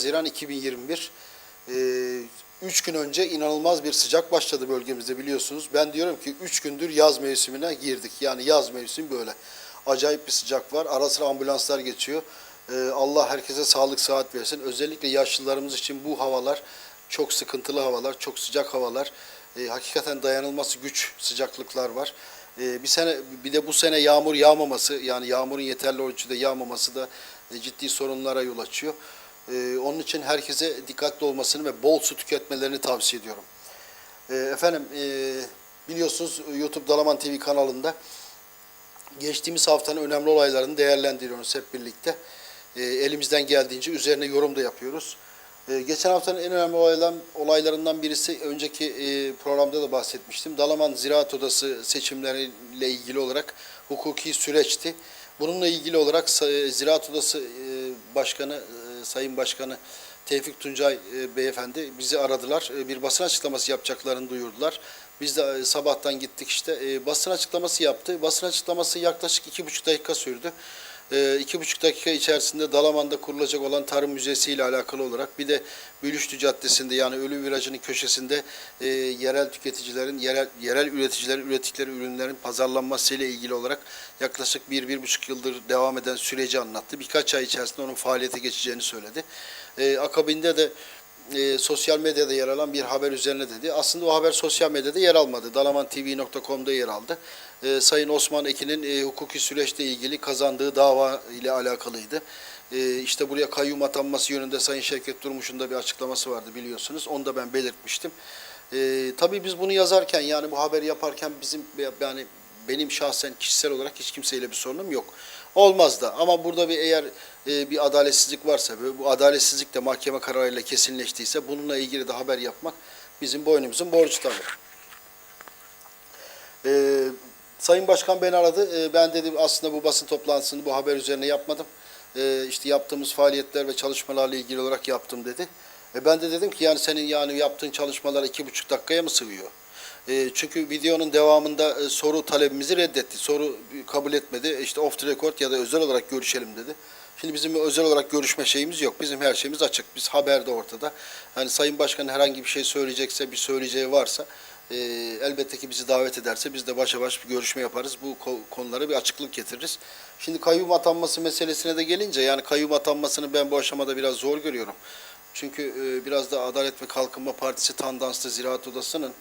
Haziran 2021. 3 gün önce inanılmaz bir sıcak başladı bölgemizde biliyorsunuz. Ben diyorum ki 3 gündür yaz mevsimine girdik. Yani yaz mevsimi böyle. Acayip bir sıcak var. Ara sıra ambulanslar geçiyor. Ee, Allah herkese sağlık saat versin. Özellikle yaşlılarımız için bu havalar çok sıkıntılı havalar, çok sıcak havalar. Ee, hakikaten dayanılması güç sıcaklıklar var. Bir sene bir de bu sene yağmur yağmaması yani yağmurun yeterli ölçüde yağmaması da e, ciddi sorunlara yol açıyor. Ee, onun için herkese dikkatli olmasını ve bol su tüketmelerini tavsiye ediyorum. Ee, efendim e, biliyorsunuz YouTube Dalaman TV kanalında geçtiğimiz haftanın önemli olaylarını değerlendiriyoruz hep birlikte. E, elimizden geldiğince üzerine yorum da yapıyoruz. E, geçen haftanın en önemli olaylarından, birisi önceki e, programda da bahsetmiştim. Dalaman Ziraat Odası seçimleriyle ilgili olarak hukuki süreçti. Bununla ilgili olarak Ziraat Odası e, Başkanı, e, Sayın Başkanı Tevfik Tuncay e, beyefendi bizi aradılar. E, bir basın açıklaması yapacaklarını duyurdular. Biz de e, sabahtan gittik işte basın açıklaması yaptı. Basın açıklaması yaklaşık iki buçuk dakika sürdü. E, iki buçuk dakika içerisinde Dalaman'da kurulacak olan Tarım Müzesi ile alakalı olarak bir de Bülüşlü Caddesi'nde yani Ölü Virajı'nın köşesinde e, yerel tüketicilerin, yerel, yerel üreticilerin ürettikleri ürünlerin pazarlanması ile ilgili olarak yaklaşık bir, bir buçuk yıldır devam eden süreci anlattı. Birkaç ay içerisinde onun faaliyete geçeceğini söyledi. E, akabinde de e, sosyal medyada yer alan bir haber üzerine dedi. Aslında o haber sosyal medyada yer almadı. dalamantv.com'da yer aldı. E, Sayın Osman Ekin'in e, hukuki süreçle ilgili kazandığı dava ile alakalıydı. E, işte buraya kayyum atanması yönünde Sayın Şevket Durmuş'un da bir açıklaması vardı biliyorsunuz. Onu da ben belirtmiştim. E, tabii biz bunu yazarken yani bu haberi yaparken bizim yani benim şahsen kişisel olarak hiç kimseyle bir sorunum yok. Olmaz da ama burada bir eğer e, bir adaletsizlik varsa ve bu adaletsizlik de mahkeme kararıyla kesinleştiyse bununla ilgili de haber yapmak bizim boynumuzun borcu tabii. E, Sayın Başkan beni aradı. E, ben dedim aslında bu basın toplantısını bu haber üzerine yapmadım. E, işte yaptığımız faaliyetler ve çalışmalarla ilgili olarak yaptım dedi. E, ben de dedim ki yani senin yani yaptığın çalışmalar iki buçuk dakikaya mı sığıyor? E, çünkü videonun devamında e, soru talebimizi reddetti. Soru kabul etmedi. İşte off the record ya da özel olarak görüşelim dedi. Şimdi bizim özel olarak görüşme şeyimiz yok. Bizim her şeyimiz açık. Biz haber de ortada. Hani Sayın Başkan herhangi bir şey söyleyecekse, bir söyleyeceği varsa e, elbette ki bizi davet ederse biz de başa baş bir görüşme yaparız. Bu ko- konulara bir açıklık getiririz. Şimdi kayyum atanması meselesine de gelince yani kayyum atanmasını ben bu aşamada biraz zor görüyorum. Çünkü e, biraz da Adalet ve Kalkınma Partisi tandanslı Ziraat Odası'nın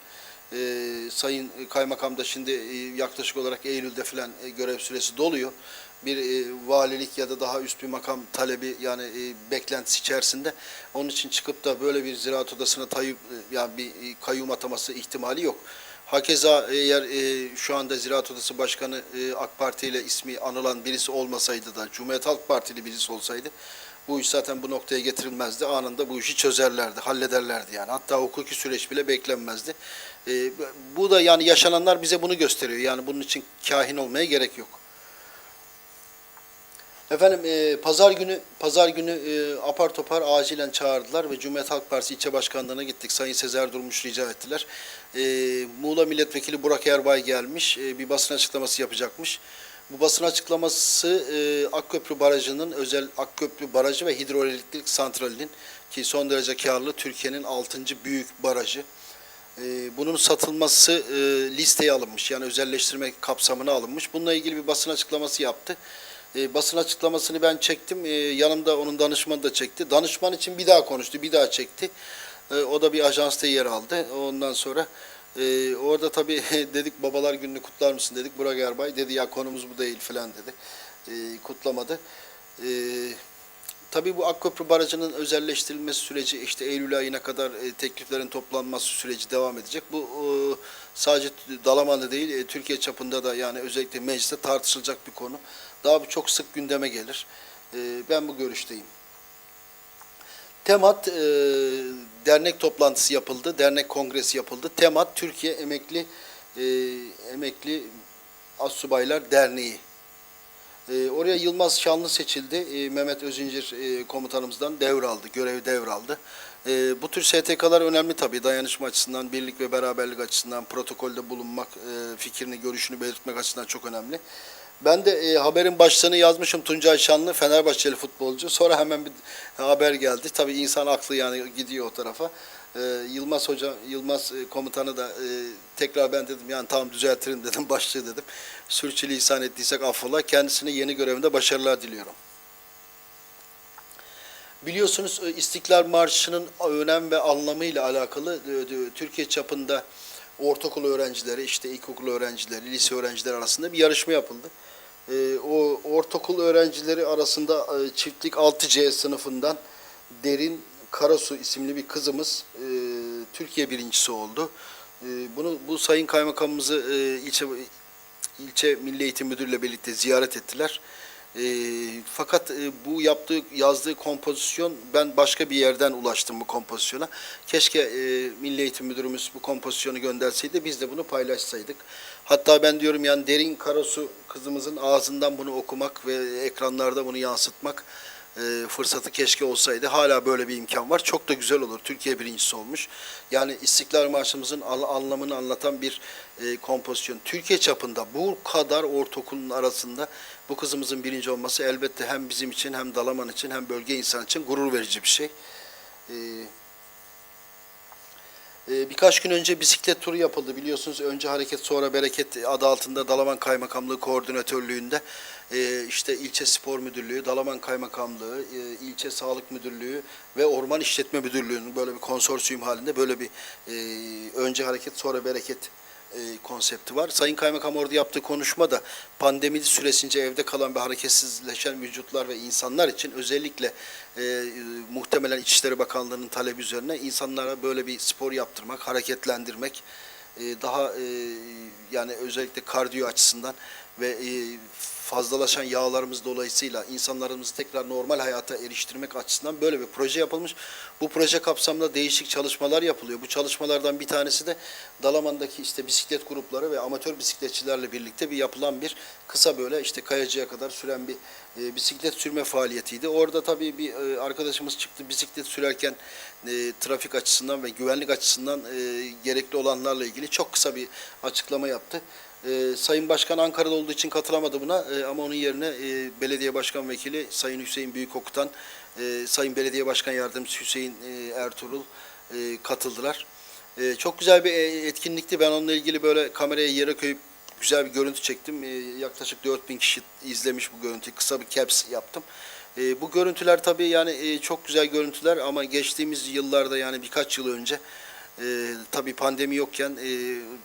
e, Sayın Kaymakam da şimdi e, yaklaşık olarak Eylül'de falan e, görev süresi doluyor. Bir e, valilik ya da daha üst bir makam talebi yani e, beklentisi içerisinde. Onun için çıkıp da böyle bir ziraat odasına tayyip, e, yani bir e, kayyum ataması ihtimali yok. Hakeza eğer e, şu anda Ziraat Odası Başkanı e, AK Parti ile ismi anılan birisi olmasaydı da Cumhuriyet Halk Partili birisi olsaydı bu iş zaten bu noktaya getirilmezdi. Anında bu işi çözerlerdi, hallederlerdi yani. Hatta hukuki süreç bile beklenmezdi. E, bu da yani yaşananlar bize bunu gösteriyor. Yani bunun için kahin olmaya gerek yok. Efendim e, pazar günü pazar günü e, apar topar acilen çağırdılar ve Cumhuriyet Halk Partisi ilçe başkanlığına gittik. Sayın Sezer Durmuş rica ettiler. E, Muğla Milletvekili Burak Erbay gelmiş. E, bir basın açıklaması yapacakmış. Bu basın açıklaması e, Akköprü Barajı'nın özel Akköprü Barajı ve Hidroelektrik Santrali'nin ki son derece karlı Türkiye'nin 6. büyük barajı. E, bunun satılması e, listeye alınmış. Yani özelleştirme kapsamına alınmış. Bununla ilgili bir basın açıklaması yaptı. E, basın açıklamasını ben çektim. E, yanımda onun danışmanı da çekti. Danışman için bir daha konuştu, bir daha çekti. O da bir ajansta yer aldı. Ondan sonra e, orada tabii dedik babalar gününü kutlar mısın dedik. Burak Erbay dedi ya konumuz bu değil falan dedi. E, kutlamadı. Tabii bu Akköprü Barajı'nın özelleştirilmesi süreci işte Eylül ayına kadar e, tekliflerin toplanması süreci devam edecek. Bu e, sadece Dalaman'da değil e, Türkiye çapında da yani özellikle mecliste tartışılacak bir konu. Daha bu çok sık gündeme gelir. E, ben bu görüşteyim. Temat e, dernek toplantısı yapıldı, dernek kongresi yapıldı. Temat Türkiye Emekli e, Emekli Assubaylar Derneği e, oraya Yılmaz Şanlı seçildi. E, Mehmet Özincir e, komutanımızdan devraldı, görevi devraldı. Bu tür STK'lar önemli tabii. Dayanışma açısından, birlik ve beraberlik açısından, protokolde bulunmak, fikrini, görüşünü belirtmek açısından çok önemli. Ben de haberin başlığını yazmışım Tuncay Şanlı Fenerbahçeli futbolcu. Sonra hemen bir haber geldi. Tabii insan aklı yani gidiyor o tarafa. E, Yılmaz Hoca, Yılmaz e, komutanı da e, tekrar ben dedim yani tamam düzeltirim dedim başlığı dedim. Sürçülisan ettiysek affola. Kendisine yeni görevinde başarılar diliyorum. Biliyorsunuz e, İstiklal Marşı'nın önem ve anlamıyla alakalı e, e, Türkiye çapında ortaokul öğrencileri, işte ilkokul öğrencileri, lise öğrencileri arasında bir yarışma yapıldı. E, O ortaokul öğrencileri arasında e, çiftlik 6C sınıfından Derin Karasu isimli bir kızımız e, Türkiye birincisi oldu. E, Bunu bu Sayın Kaymakamımızı e, ilçe ilçe Milli Eğitim Müdürü'yle birlikte ziyaret ettiler. E, fakat e, bu yaptığı yazdığı kompozisyon ben başka bir yerden ulaştım bu kompozisyona. Keşke e, Milli Eğitim Müdürümüz bu kompozisyonu gönderseydi biz de bunu paylaşsaydık. Hatta ben diyorum yani Derin Karasu kızımızın ağzından bunu okumak ve ekranlarda bunu yansıtmak e, fırsatı keşke olsaydı. Hala böyle bir imkan var. Çok da güzel olur. Türkiye birincisi olmuş. Yani İstiklal Marşımızın anlamını anlatan bir e, kompozisyon. Türkiye çapında bu kadar ortaokulun arasında bu kızımızın birinci olması elbette hem bizim için hem Dalaman için hem bölge insan için gurur verici bir şey. E, ee, Birkaç gün önce bisiklet turu yapıldı biliyorsunuz. Önce hareket sonra bereket adı altında Dalaman Kaymakamlığı Koordinatörlüğü'nde e, işte ilçe spor müdürlüğü, Dalaman Kaymakamlığı, e, ilçe sağlık müdürlüğü ve orman işletme müdürlüğü'nün böyle bir konsorsiyum halinde böyle bir e, önce hareket sonra bereket e, konsepti var. Sayın Kaymakam orada yaptığı konuşma da pandemi süresince evde kalan ve hareketsizleşen vücutlar ve insanlar için özellikle e, muhtemelen İçişleri Bakanlığı'nın talebi üzerine insanlara böyle bir spor yaptırmak, hareketlendirmek e, daha e, yani özellikle kardiyo açısından ve e, fazlalaşan yağlarımız dolayısıyla insanlarımızı tekrar normal hayata eriştirmek açısından böyle bir proje yapılmış. Bu proje kapsamında değişik çalışmalar yapılıyor. Bu çalışmalardan bir tanesi de Dalaman'daki işte bisiklet grupları ve amatör bisikletçilerle birlikte bir yapılan bir kısa böyle işte Kayacı'ya kadar süren bir e, bisiklet sürme faaliyetiydi. Orada tabii bir e, arkadaşımız çıktı bisiklet sürerken e, trafik açısından ve güvenlik açısından e, gerekli olanlarla ilgili çok kısa bir açıklama yaptı. E, Sayın Başkan Ankara'da olduğu için katılamadı buna e, ama onun yerine e, Belediye Başkan Vekili Sayın Hüseyin Büyükok'tan e, Sayın Belediye Başkan Yardımcısı Hüseyin e, Ertuğrul e, katıldılar. E, çok güzel bir e, etkinlikti. Ben onunla ilgili böyle kameraya yere koyup güzel bir görüntü çektim. E, yaklaşık 4000 kişi izlemiş bu görüntüyü. Kısa bir caps yaptım. E, bu görüntüler tabii yani e, çok güzel görüntüler ama geçtiğimiz yıllarda yani birkaç yıl önce e, tabii pandemi yokken e,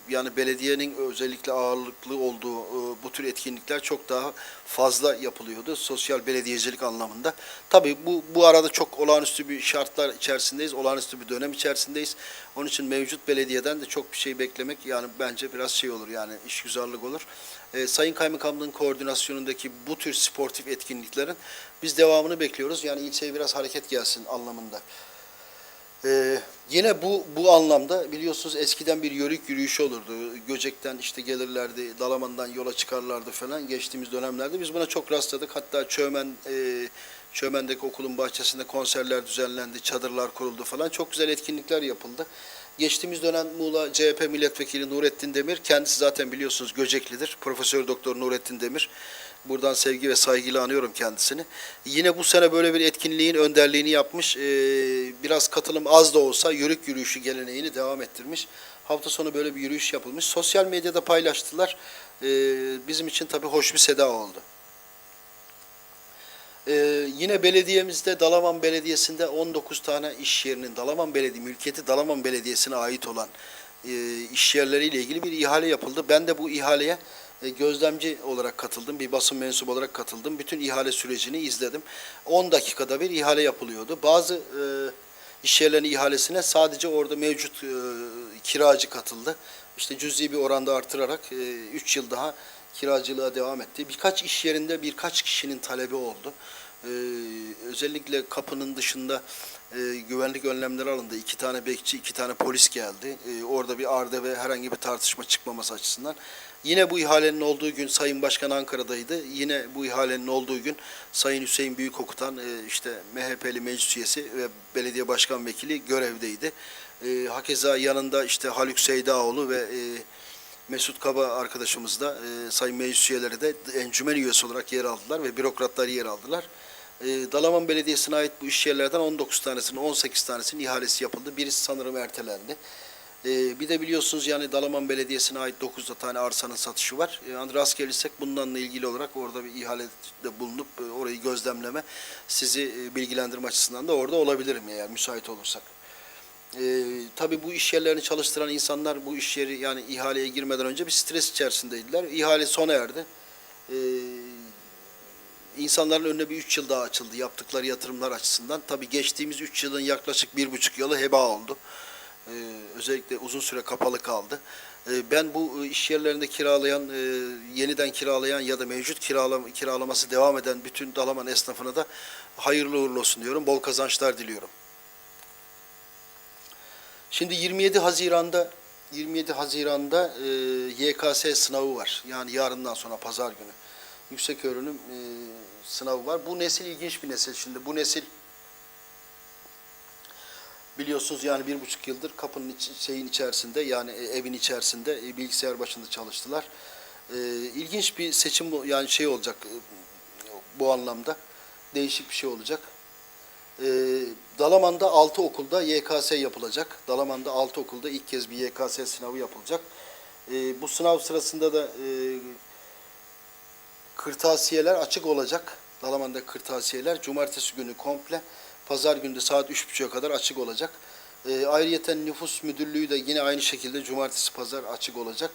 yani belediyenin özellikle ağırlıklı olduğu e, bu tür etkinlikler çok daha fazla yapılıyordu sosyal belediyecilik anlamında. Tabii bu bu arada çok olağanüstü bir şartlar içerisindeyiz, olağanüstü bir dönem içerisindeyiz. Onun için mevcut belediyeden de çok bir şey beklemek yani bence biraz şey olur yani işgüzarlık olur. E, Sayın Kaymakamlığın koordinasyonundaki bu tür sportif etkinliklerin biz devamını bekliyoruz. Yani ilçeye biraz hareket gelsin anlamında. Ee, yine bu bu anlamda biliyorsunuz eskiden bir yörük yürüyüşü olurdu. Göcek'ten işte gelirlerdi, Dalaman'dan yola çıkarlardı falan geçtiğimiz dönemlerde. Biz buna çok rastladık. Hatta Çömen e, Çömen'deki okulun bahçesinde konserler düzenlendi, çadırlar kuruldu falan. Çok güzel etkinlikler yapıldı. Geçtiğimiz dönem Muğla CHP Milletvekili Nurettin Demir, kendisi zaten biliyorsunuz Göceklidir. Profesör Doktor Nurettin Demir. Buradan sevgi ve saygıyla anıyorum kendisini. Yine bu sene böyle bir etkinliğin önderliğini yapmış. Ee, biraz katılım az da olsa yörük yürüyüşü geleneğini devam ettirmiş. Hafta sonu böyle bir yürüyüş yapılmış. Sosyal medyada paylaştılar. Ee, bizim için tabii hoş bir seda oldu. Ee, yine belediyemizde Dalaman Belediyesi'nde 19 tane iş yerinin Dalaman Belediye mülkiyeti Dalaman Belediyesi'ne ait olan e, iş yerleriyle ilgili bir ihale yapıldı. Ben de bu ihaleye e, gözlemci olarak katıldım. Bir basın mensubu olarak katıldım. Bütün ihale sürecini izledim. 10 dakikada bir ihale yapılıyordu. Bazı e, iş yerlerinin ihalesine sadece orada mevcut e, kiracı katıldı. İşte cüzi bir oranda artırarak 3 yıl daha kiracılığa devam etti. Birkaç iş yerinde birkaç kişinin talebi oldu. Ee, özellikle kapının dışında e, güvenlik önlemleri alındı. İki tane bekçi, iki tane polis geldi. Ee, orada bir arda ve herhangi bir tartışma çıkmaması açısından. Yine bu ihalenin olduğu gün Sayın Başkan Ankara'daydı. Yine bu ihalenin olduğu gün Sayın Hüseyin Büyükok'tan e, işte MHP'li meclis üyesi ve belediye başkan vekili görevdeydi. E, hakeza yanında işte Haluk Seydaoğlu ve e, Mesut Kaba arkadaşımız da sayın meclis üyeleri de encümen üyesi olarak yer aldılar ve bürokratlar yer aldılar. Dalaman Belediyesi'ne ait bu iş yerlerden 19 tanesinin 18 tanesinin ihalesi yapıldı. Birisi sanırım ertelendi. E, bir de biliyorsunuz yani Dalaman Belediyesi'ne ait 9 tane arsanın satışı var. E, yani rast gelirsek bunlarla ilgili olarak orada bir ihalede bulunup e, orayı gözlemleme, sizi e, bilgilendirme açısından da orada olabilirim eğer müsait olursak. Ee, tabii bu iş yerlerini çalıştıran insanlar bu iş yeri yani ihaleye girmeden önce bir stres içerisindeydiler. İhale sona erdi. Ee, insanların önüne bir üç yıl daha açıldı yaptıkları yatırımlar açısından. Tabii geçtiğimiz üç yılın yaklaşık bir buçuk yılı heba oldu. Ee, özellikle uzun süre kapalı kaldı. Ee, ben bu iş yerlerinde kiralayan, e, yeniden kiralayan ya da mevcut kiralama, kiralaması devam eden bütün Dalaman esnafına da hayırlı uğurlu olsun diyorum. Bol kazançlar diliyorum. Şimdi 27 Haziran'da 27 Haziran'da e, YKS sınavı var. Yani yarından sonra pazar günü. Yüksek öğrenim e, sınavı var. Bu nesil ilginç bir nesil şimdi. Bu nesil biliyorsunuz yani bir buçuk yıldır kapının iç, şeyin içerisinde yani e, evin içerisinde e, bilgisayar başında çalıştılar. E, ilginç bir seçim yani şey olacak e, bu anlamda. Değişik bir şey olacak. E, Dalaman'da 6 okulda YKS yapılacak. Dalaman'da 6 okulda ilk kez bir YKS sınavı yapılacak. E, bu sınav sırasında da e, kırtasiyeler açık olacak. Dalaman'da kırtasiyeler cumartesi günü komple, pazar günü de saat 3.30'a kadar açık olacak. E, ayrıyeten nüfus müdürlüğü de yine aynı şekilde cumartesi pazar açık olacak.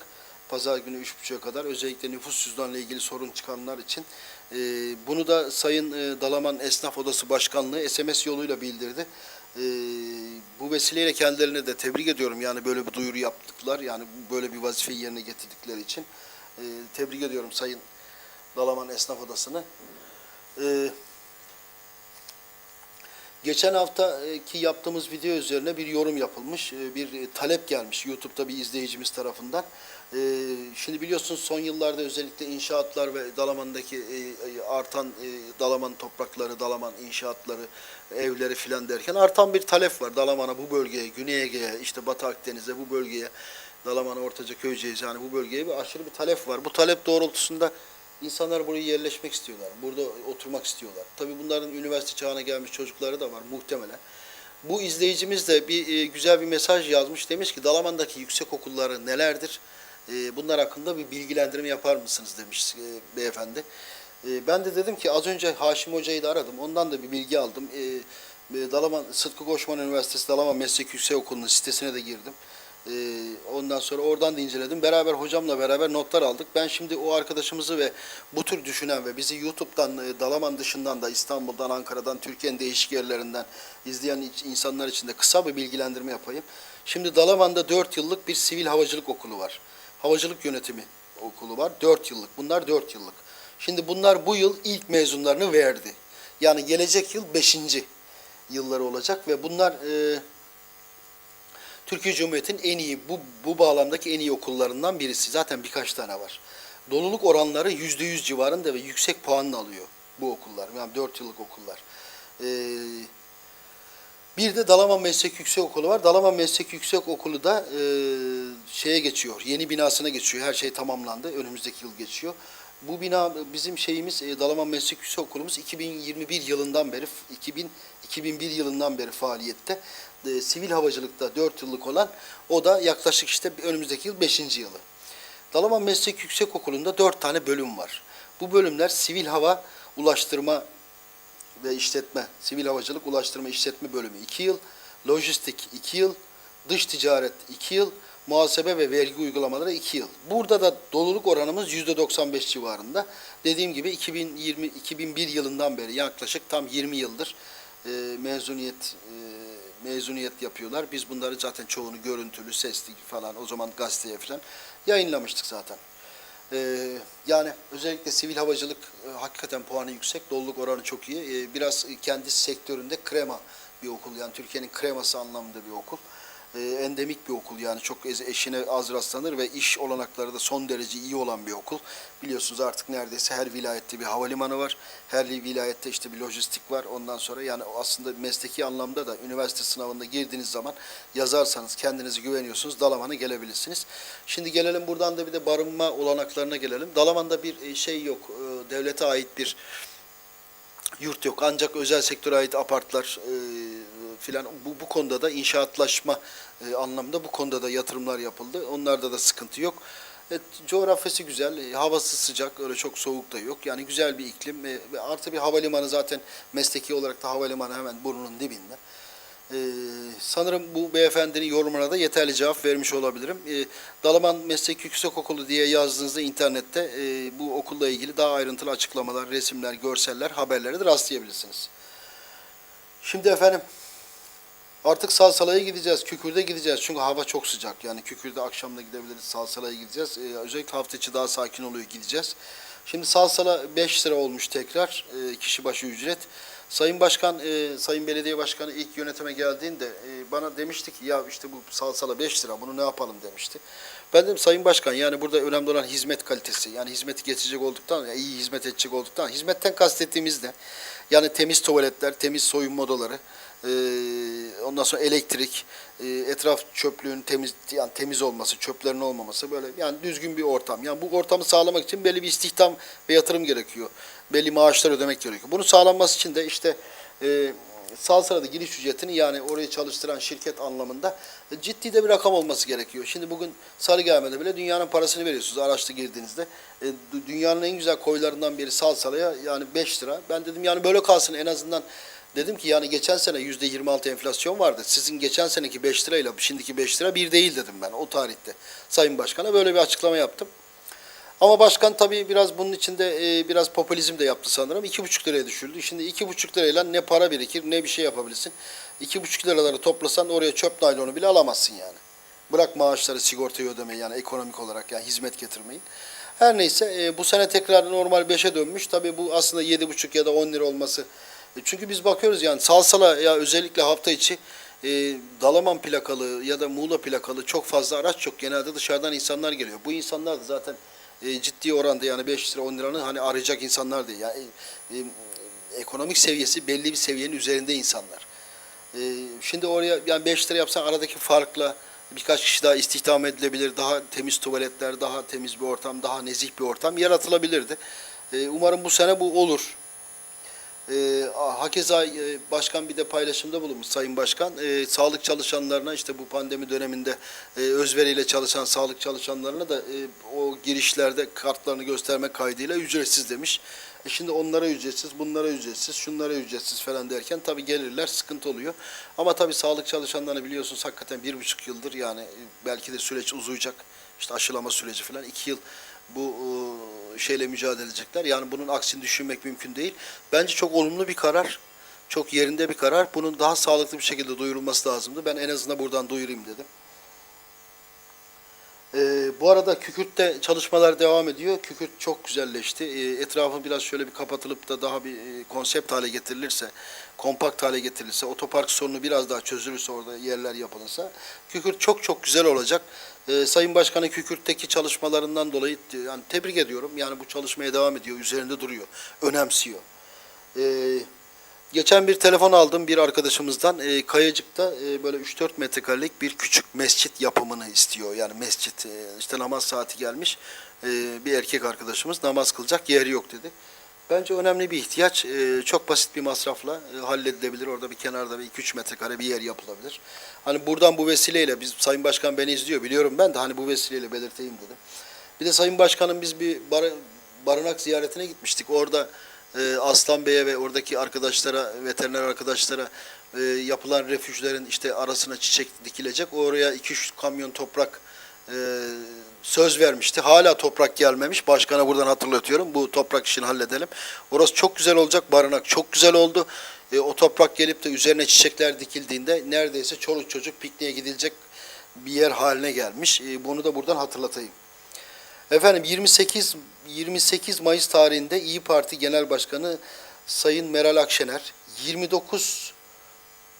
Pazar günü 3.30'a kadar özellikle nüfus cüzdanıyla ilgili sorun çıkanlar için. E, bunu da Sayın e, Dalaman Esnaf Odası Başkanlığı SMS yoluyla bildirdi. E, bu vesileyle kendilerine de tebrik ediyorum. Yani böyle bir duyuru yaptıklar. Yani böyle bir vazifeyi yerine getirdikleri için. E, tebrik ediyorum Sayın Dalaman Esnaf Odası'nı. E, Geçen haftaki yaptığımız video üzerine bir yorum yapılmış, e, bir e, talep gelmiş YouTube'da bir izleyicimiz tarafından. E, Şimdi biliyorsunuz son yıllarda özellikle inşaatlar ve Dalaman'daki artan Dalaman toprakları, Dalaman inşaatları, evleri filan derken artan bir talep var. Dalaman'a bu bölgeye, Güney Ege'ye, işte Batı Akdeniz'e bu bölgeye, Dalaman'a, Ortaca, Köyceğiz yani bu bölgeye bir aşırı bir talep var. Bu talep doğrultusunda İnsanlar buraya yerleşmek istiyorlar. Burada oturmak istiyorlar. Tabii bunların üniversite çağına gelmiş çocukları da var muhtemelen. Bu izleyicimiz de bir e, güzel bir mesaj yazmış. Demiş ki Dalaman'daki yüksek okulları nelerdir? E, bunlar hakkında bir bilgilendirme yapar mısınız demiş e, beyefendi. E, ben de dedim ki az önce Haşim Hoca'yı da aradım. Ondan da bir bilgi aldım. E, e, Dalaman Sıtkı Koçman Üniversitesi Dalaman Meslek Yüksekokulu'nun sitesine de girdim. Ee, ondan sonra oradan da inceledim. Beraber hocamla beraber notlar aldık. Ben şimdi o arkadaşımızı ve bu tür düşünen ve bizi YouTube'dan, e, Dalaman dışından da İstanbul'dan, Ankara'dan, Türkiye'nin değişik yerlerinden izleyen insanlar için de kısa bir bilgilendirme yapayım. Şimdi Dalaman'da 4 yıllık bir sivil havacılık okulu var. Havacılık yönetimi okulu var. 4 yıllık. Bunlar 4 yıllık. Şimdi bunlar bu yıl ilk mezunlarını verdi. Yani gelecek yıl 5. yılları olacak ve bunlar... E, Türkiye Cumhuriyeti'nin en iyi bu bu bağlamdaki en iyi okullarından birisi. Zaten birkaç tane var. Doluluk oranları yüzde yüz civarında ve yüksek puanını alıyor bu okullar. Yani dört yıllık okullar. Ee, bir de Dalaman Meslek Yüksekokulu var. Dalaman Meslek Yüksekokulu da e, şeye geçiyor. Yeni binasına geçiyor. Her şey tamamlandı. Önümüzdeki yıl geçiyor. Bu bina bizim şeyimiz e, Dalaman Meslek Yüksekokulumuz 2021 yılından beri 2000 2001 yılından beri faaliyette. E, sivil havacılıkta 4 yıllık olan o da yaklaşık işte önümüzdeki yıl 5. yılı. Dalaman Meslek Yüksekokulu'nda 4 tane bölüm var. Bu bölümler sivil hava ulaştırma ve işletme, sivil havacılık ulaştırma işletme bölümü 2 yıl, lojistik 2 yıl, dış ticaret 2 yıl, muhasebe ve vergi uygulamaları 2 yıl. Burada da doluluk oranımız %95 civarında. Dediğim gibi 2020 2001 yılından beri yaklaşık tam 20 yıldır e, mezuniyet e, mezuniyet yapıyorlar. Biz bunları zaten çoğunu görüntülü, sesli falan o zaman gazeteye falan yayınlamıştık zaten. Ee, yani özellikle sivil havacılık e, hakikaten puanı yüksek, doluluk oranı çok iyi. Ee, biraz kendi sektöründe krema bir okul yani Türkiye'nin kreması anlamında bir okul. E, endemik bir okul yani çok eşine az rastlanır ve iş olanakları da son derece iyi olan bir okul. Biliyorsunuz artık neredeyse her vilayette bir havalimanı var. Her vilayette işte bir lojistik var. Ondan sonra yani aslında mesleki anlamda da üniversite sınavında girdiğiniz zaman yazarsanız kendinizi güveniyorsunuz Dalaman'a gelebilirsiniz. Şimdi gelelim buradan da bir de barınma olanaklarına gelelim. Dalaman'da bir e, şey yok. e, Devlete ait bir yurt yok. Ancak özel sektöre ait apartlar e, filan bu, bu konuda da inşaatlaşma e, anlamında bu konuda da yatırımlar yapıldı. Onlarda da sıkıntı yok. Evet, coğrafyası güzel, e, havası sıcak, öyle çok soğuk da yok. Yani güzel bir iklim e, artı bir havalimanı zaten mesleki olarak da havalimanı hemen burnunun dibinde. Ee, sanırım bu beyefendinin yorumuna da yeterli cevap vermiş olabilirim. Ee, Dalaman Meslek Yüksekokulu diye yazdığınızda internette e, bu okulla ilgili daha ayrıntılı açıklamalar, resimler, görseller, haberlere de rastlayabilirsiniz. Şimdi efendim artık Salsala'ya gideceğiz, Kükür'de gideceğiz. Çünkü hava çok sıcak. Yani Kükür'de akşamda gidebiliriz, Salsala'ya gideceğiz. Ee, özellikle hafta içi daha sakin oluyor, gideceğiz. Şimdi Salsala 5 lira olmuş tekrar e, kişi başı ücret. Sayın Başkan, e, Sayın Belediye Başkanı ilk yönetime geldiğinde e, bana demişti ki ya işte bu salsala 5 lira bunu ne yapalım demişti. Ben dedim Sayın Başkan yani burada önemli olan hizmet kalitesi. Yani hizmeti getirecek olduktan, iyi hizmet edecek olduktan, hizmetten kastettiğimiz de yani temiz tuvaletler, temiz soyunma odaları, e, ondan sonra elektrik, e, etraf çöplüğün temiz yani temiz olması, çöplerin olmaması böyle yani düzgün bir ortam. Yani bu ortamı sağlamak için belli bir istihdam ve yatırım gerekiyor. Belli maaşlar ödemek gerekiyor. Bunun sağlanması için de işte e, Salsara'da giriş ücretini yani orayı çalıştıran şirket anlamında ciddi de bir rakam olması gerekiyor. Şimdi bugün Sarıgame'de bile dünyanın parasını veriyorsunuz araçta girdiğinizde. E, dü- dünyanın en güzel koylarından biri Salsara'ya yani 5 lira. Ben dedim yani böyle kalsın en azından Dedim ki yani geçen sene yüzde 26 enflasyon vardı. Sizin geçen seneki 5 lirayla şimdiki 5 lira bir değil dedim ben o tarihte. Sayın Başkan'a böyle bir açıklama yaptım. Ama başkan tabii biraz bunun içinde e, biraz popülizm de yaptı sanırım. İki buçuk liraya düşürdü. Şimdi iki buçuk lirayla ne para birikir ne bir şey yapabilirsin. İki buçuk liraları toplasan oraya çöp naylonu bile alamazsın yani. Bırak maaşları sigortayı ödemeyi yani ekonomik olarak yani hizmet getirmeyi. Her neyse e, bu sene tekrar normal 5'e dönmüş. Tabii bu aslında yedi buçuk ya da 10 lira olması. Çünkü biz bakıyoruz yani salsala ya özellikle hafta içi e, Dalaman plakalı ya da Muğla plakalı çok fazla araç yok. Genelde dışarıdan insanlar geliyor. Bu insanlar da zaten e, ciddi oranda yani 5 lira 10 liranı hani arayacak insanlar değil. Yani e, e, ekonomik seviyesi belli bir seviyenin üzerinde insanlar. E, şimdi oraya yani 5 lira yapsan aradaki farkla birkaç kişi daha istihdam edilebilir. Daha temiz tuvaletler, daha temiz bir ortam, daha nezih bir ortam yaratılabilirdi. E, umarım bu sene bu olur. E, hakeza e, başkan bir de paylaşımda bulunmuş Sayın Başkan. E, sağlık çalışanlarına işte bu pandemi döneminde e, özveriyle çalışan sağlık çalışanlarına da e, o girişlerde kartlarını göstermek kaydıyla ücretsiz demiş. E şimdi onlara ücretsiz, bunlara ücretsiz, şunlara ücretsiz falan derken tabii gelirler sıkıntı oluyor. Ama tabii sağlık çalışanlarını biliyorsunuz hakikaten bir buçuk yıldır yani e, belki de süreç uzayacak. İşte aşılama süreci falan iki yıl bu e, şeyle mücadele edecekler. Yani bunun aksini düşünmek mümkün değil. Bence çok olumlu bir karar. Çok yerinde bir karar. Bunun daha sağlıklı bir şekilde duyurulması lazımdı. Ben en azından buradan duyurayım dedim. Ee, bu arada Kükürt'te çalışmalar devam ediyor. Kükürt çok güzelleşti. Ee, etrafı biraz şöyle bir kapatılıp da daha bir e, konsept hale getirilirse, kompakt hale getirilirse, otopark sorunu biraz daha çözülürse orada yerler yapılırsa Kükürt çok çok güzel olacak. Ee, Sayın Başkanı Kükürt'teki çalışmalarından dolayı e, yani tebrik ediyorum. Yani bu çalışmaya devam ediyor, üzerinde duruyor, önemsiyor. Ee, Geçen bir telefon aldım bir arkadaşımızdan. E, Kayacık'ta e, böyle 3-4 metrekarelik bir küçük mescit yapımını istiyor. Yani mescit e, işte namaz saati gelmiş. E, bir erkek arkadaşımız namaz kılacak yeri yok dedi. Bence önemli bir ihtiyaç. E, çok basit bir masrafla e, halledilebilir. Orada bir kenarda bir 2-3 metrekare bir yer yapılabilir. Hani buradan bu vesileyle biz Sayın Başkan beni izliyor biliyorum ben de hani bu vesileyle belirteyim dedim. Bir de Sayın Başkanım biz bir bar- barınak ziyaretine gitmiştik. Orada e, Aslan Bey'e ve oradaki arkadaşlara, veteriner arkadaşlara e, yapılan refüjlerin işte arasına çiçek dikilecek. Oraya 2-3 kamyon toprak e, söz vermişti. Hala toprak gelmemiş. Başkana buradan hatırlatıyorum. Bu toprak işini halledelim. Orası çok güzel olacak. Barınak çok güzel oldu. E, o toprak gelip de üzerine çiçekler dikildiğinde neredeyse çoluk çocuk pikniğe gidilecek bir yer haline gelmiş. E, bunu da buradan hatırlatayım. Efendim 28 28 Mayıs tarihinde İyi Parti Genel Başkanı Sayın Meral Akşener 29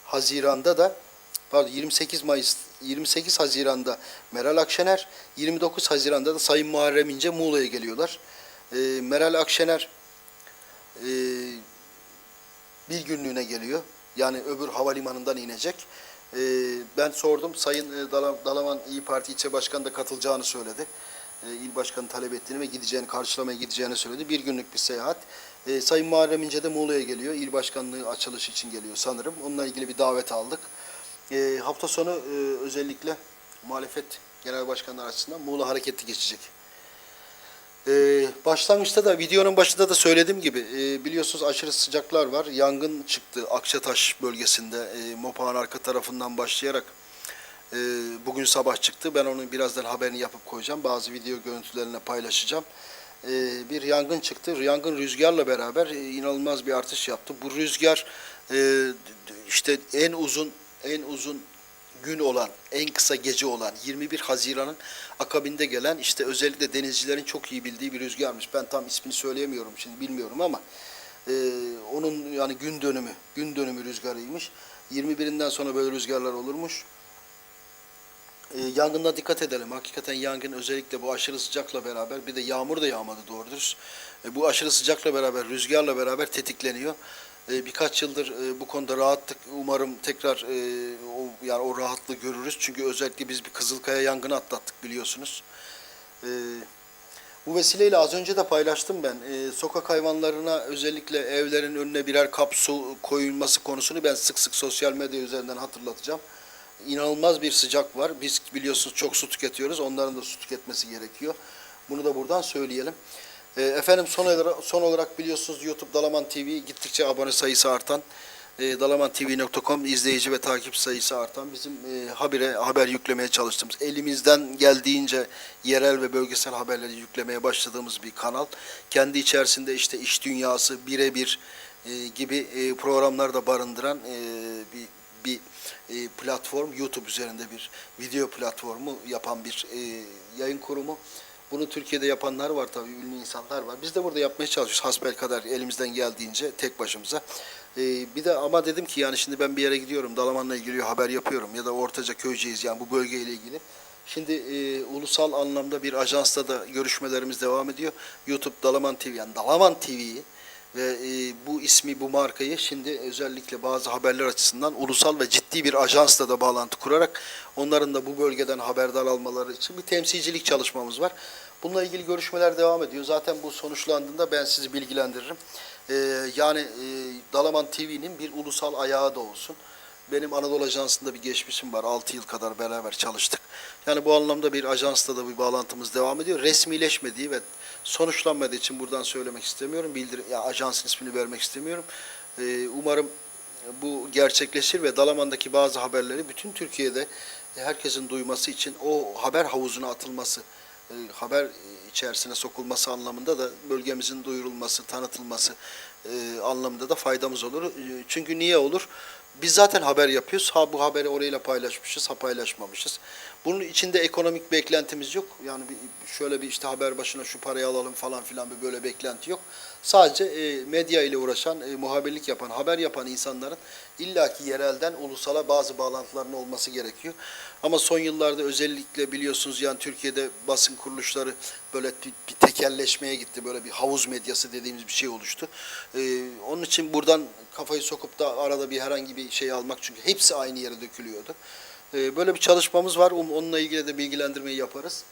Haziran'da da pardon 28 Mayıs 28 Haziran'da Meral Akşener, 29 Haziran'da da Sayın Muharrem İnce Muğla'ya geliyorlar. Ee, Meral Akşener e, bir günlüğüne geliyor. Yani öbür havalimanından inecek. Ee, ben sordum. Sayın e, Dala- Dalaman İyi Parti ilçe başkanı da katılacağını söyledi. Ee, il başkanı talep ettiğini ve gideceğini, karşılamaya gideceğini söyledi. Bir günlük bir seyahat. Ee, Sayın Muharrem İnce de Muğla'ya geliyor. İl başkanlığı açılışı için geliyor sanırım. Onunla ilgili bir davet aldık. Ee, hafta sonu e, özellikle muhalefet genel başkanlar açısından Muğla hareketli geçecek. Ee, başlangıçta da videonun başında da söylediğim gibi e, biliyorsunuz aşırı sıcaklar var. Yangın çıktı Akçataş bölgesinde e, Mopağın arka tarafından başlayarak e, bugün sabah çıktı. Ben onun birazdan haberini yapıp koyacağım. Bazı video görüntülerini paylaşacağım. E, bir yangın çıktı. Yangın rüzgarla beraber e, inanılmaz bir artış yaptı. Bu rüzgar e, işte en uzun en uzun gün olan, en kısa gece olan 21 Haziran'ın akabinde gelen işte özellikle denizcilerin çok iyi bildiği bir rüzgarmış. Ben tam ismini söyleyemiyorum şimdi bilmiyorum ama e, onun yani gün dönümü, gün dönümü rüzgarıymış. 21'inden sonra böyle rüzgarlar olurmuş. E, yangına dikkat edelim. Hakikaten yangın özellikle bu aşırı sıcakla beraber bir de yağmur da yağmadı doğrudur. E, bu aşırı sıcakla beraber, rüzgarla beraber tetikleniyor. E, birkaç yıldır e, bu konuda rahatlık umarım tekrar e, o yani o rahatlığı görürüz. Çünkü özellikle biz bir Kızılkaya yangını atlattık biliyorsunuz. Bu vesileyle az önce de paylaştım ben. Sokak hayvanlarına özellikle evlerin önüne birer kap su koyulması konusunu ben sık sık sosyal medya üzerinden hatırlatacağım. İnanılmaz bir sıcak var. Biz biliyorsunuz çok su tüketiyoruz. Onların da su tüketmesi gerekiyor. Bunu da buradan söyleyelim. E, efendim son olarak, son olarak biliyorsunuz YouTube Dalaman TV gittikçe abone sayısı artan. E, dalamantv.com izleyici ve takip sayısı artan bizim e, habire haber yüklemeye çalıştığımız elimizden geldiğince yerel ve bölgesel haberleri yüklemeye başladığımız bir kanal. Kendi içerisinde işte iş dünyası birebir e, gibi e, programlar da barındıran e, bir bir e, platform YouTube üzerinde bir video platformu yapan bir e, yayın kurumu. Bunu Türkiye'de yapanlar var tabii, ünlü insanlar var. Biz de burada yapmaya çalışıyoruz hasbel kadar elimizden geldiğince tek başımıza. Ee, bir de ama dedim ki yani şimdi ben bir yere gidiyorum, Dalaman'la ilgili haber yapıyorum ya da Ortaca Köyceğiz yani bu bölgeyle ilgili. Şimdi e, ulusal anlamda bir ajansla da görüşmelerimiz devam ediyor. YouTube Dalaman TV yani Dalaman TV'yi ve e, bu ismi, bu markayı şimdi özellikle bazı haberler açısından ulusal ve ciddi bir ajansla da bağlantı kurarak onların da bu bölgeden haberdar almaları için bir temsilcilik çalışmamız var. Bununla ilgili görüşmeler devam ediyor. Zaten bu sonuçlandığında ben sizi bilgilendiririm. E, yani e, Dalaman TV'nin bir ulusal ayağı da olsun. Benim Anadolu Ajansı'nda bir geçmişim var. 6 yıl kadar beraber çalıştık. Yani bu anlamda bir ajansla da bir bağlantımız devam ediyor. Resmileşmediği ve sonuçlanmadığı için buradan söylemek istemiyorum. Bildir ya ajansın ismini vermek istemiyorum. Ee, umarım bu gerçekleşir ve Dalaman'daki bazı haberleri bütün Türkiye'de herkesin duyması için o haber havuzuna atılması, e, haber içerisine sokulması anlamında da bölgemizin duyurulması, tanıtılması e, anlamında da faydamız olur. E, Çünkü niye olur? Biz zaten haber yapıyoruz. Ha bu haberi orayla paylaşmışız, ha paylaşmamışız. Bunun içinde ekonomik beklentimiz yok. Yani bir, şöyle bir işte haber başına şu parayı alalım falan filan bir böyle beklenti yok. Sadece e, medya ile uğraşan, e, muhabirlik yapan, haber yapan insanların illaki yerelden ulusala bazı bağlantılarının olması gerekiyor. Ama son yıllarda özellikle biliyorsunuz yani Türkiye'de basın kuruluşları böyle bir, bir tekelleşmeye gitti. Böyle bir havuz medyası dediğimiz bir şey oluştu. E, onun için buradan kafayı sokup da arada bir herhangi bir şey almak çünkü hepsi aynı yere dökülüyordu. E, böyle bir çalışmamız var. Um- Onunla ilgili de bilgilendirmeyi yaparız.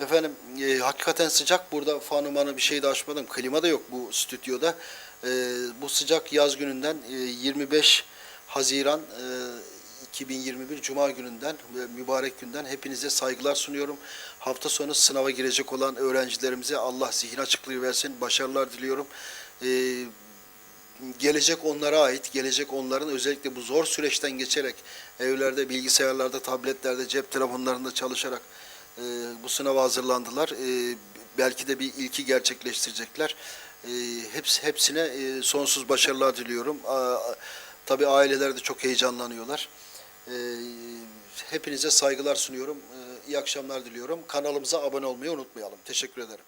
Efendim e, hakikaten sıcak. Burada fanı bir şey de açmadım. Klima da yok bu stüdyoda. E, bu sıcak yaz gününden e, 25 Haziran e, 2021 Cuma gününden ve mübarek günden hepinize saygılar sunuyorum. Hafta sonu sınava girecek olan öğrencilerimize Allah zihin açıklığı versin. Başarılar diliyorum. E, gelecek onlara ait, gelecek onların özellikle bu zor süreçten geçerek evlerde, bilgisayarlarda, tabletlerde, cep telefonlarında çalışarak e, bu sınava hazırlandılar. E, belki de bir ilki gerçekleştirecekler. E, hepsi, hepsine e, sonsuz başarılar diliyorum. A, tabii aileler de çok heyecanlanıyorlar. E, hepinize saygılar sunuyorum. E, iyi akşamlar diliyorum. Kanalımıza abone olmayı unutmayalım. Teşekkür ederim.